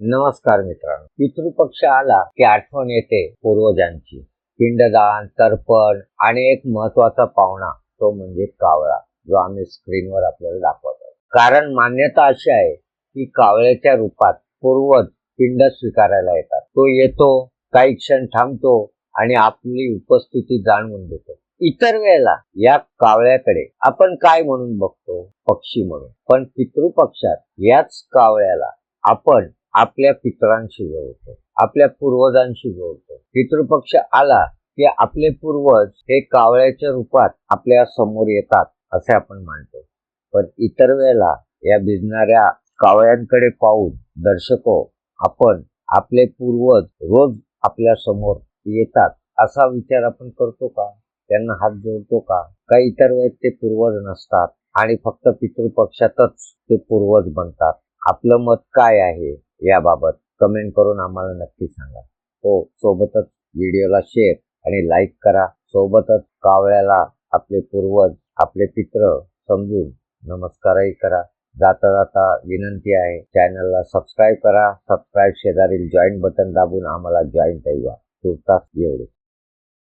नमस्कार मित्रांनो. पितृपक्ष आला की आठवण येते पूर्वजांची. पिंडदान तर्पण आणि एक महत्त्वाचा पाहुणा तो म्हणजे कावळा जो आम्ही स्क्रीनवर आपल्याला दाखवतो कारण मान्यता अशी आहे की कावळ्याच्या रूपात पूर्वज पिंड स्वीकारायला येतात. तो येतो काही क्षण थांबतो आणि आपली उपस्थिती जाणवून देतो इतर वेळेला या कावळ्याकडे आपण काय म्हणून बघतो? पक्षी म्हणून. पण पितृपक्षात याच कावळ्याला आपण आपल्या पितरांशी जोडतो आपल्या पूर्वजांशी जोडतो. पितृपक्ष आला की आपले पूर्वज हे कावळ्याच्या रूपात आपल्यासमोर येतात असे आपण मानतो. पण इतर वेळेला या भिजणाऱ्या कावळ्यांकडे पाहून दर्शको आपण आपले पूर्वज रोज आपल्यासमोर येतात असा विचार आपण करतो का? त्यांना हात जोडतो का? काही इतर वेळेस ते पूर्वज नसतात आणि फक्त पितृपक्षातच ते पूर्वज बनतात. आपलं मत काय आहे? याबाबत कमेंट करून आम्हाला नक्की सांगा. हो सोबतच व्हिडिओला शेअर आणि लाईक करा. सोबतच कावळ्याला आपले पूर्वज आपले पित्र समजून नमस्कारही करा. जाता जाता विनंती आहे चॅनलला सबस्क्राईब करा. सबस्क्राईब शेजारील जॉईन बटन दाबून आम्हाला जॉईन ठेवा तुर्तास एवढे.